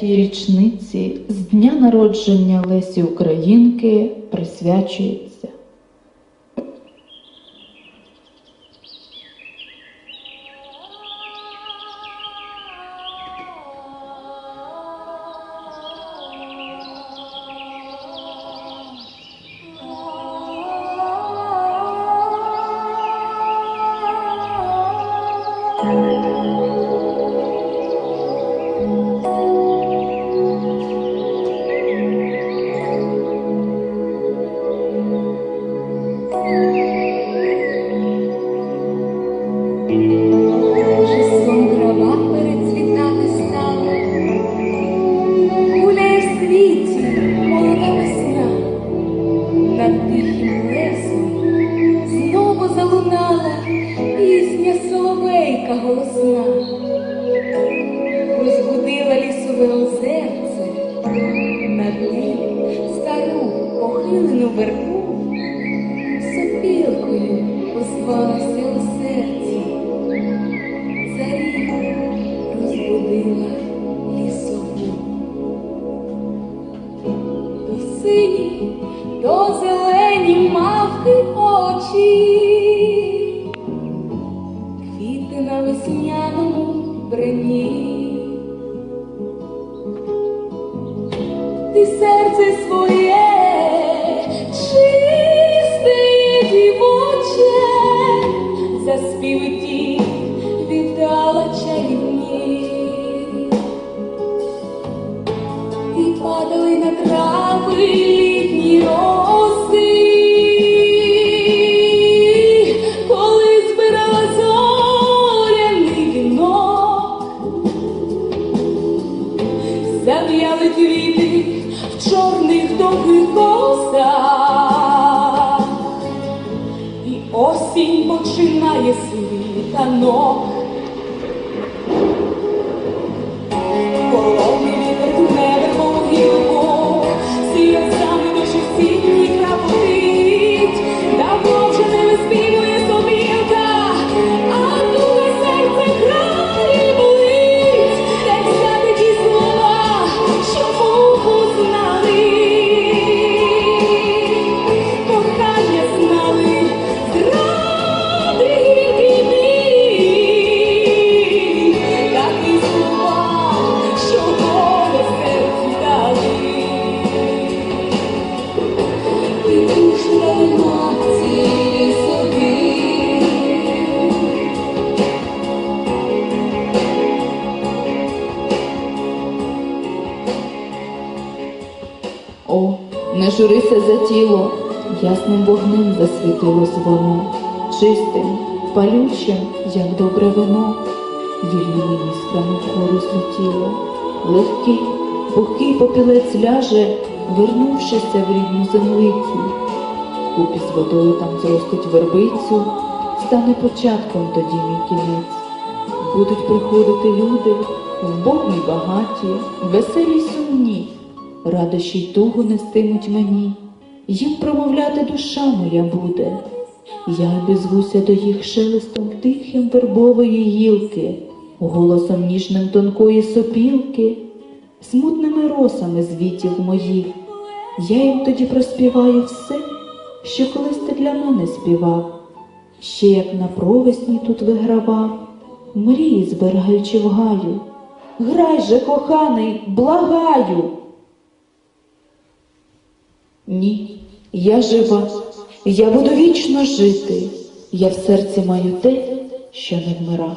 Тій річниці з дня народження Лесі Українки присвячується. Голосна, розбудила лісове озерце, над ним стару похилену вербу, сопілкою озвалася у серці. Мавки очі, квіти на весняному бранні. Ти серце своє чисте дівоче, заспіви ті віддала чарівні. І падали на трави Зав'яли квіти в чорних довгих косах, і осінь починає світанок. Не журися за тіло, ясним вогнем засвітилось воно, чистим, палючим, як добре вино, вільними іскрами вгору злетіло, легкий, пухкий попілець ляже, вернувшися в рідну землицю. Купі з водою там зростить вербицю, стане початком тоді мій кінець. Будуть приходити люди, вбогі й багаті, веселі сумні, радощі й тугу нестимуть мені, їм промовляти душа моя буде. Я обізвуся до їх шелестом тихим вербової гілки, голосом ніжним тонкої сопілки, смутними росами звітів моїх. Я їм тоді проспіваю все, що колись ти для мене співав, ще як на провесні тут вигравав, мрії збираючи в гаю. Грай же, коханий, благаю. Ні, я жива, я буду вічно жити. Я в серці маю те, що не вмира.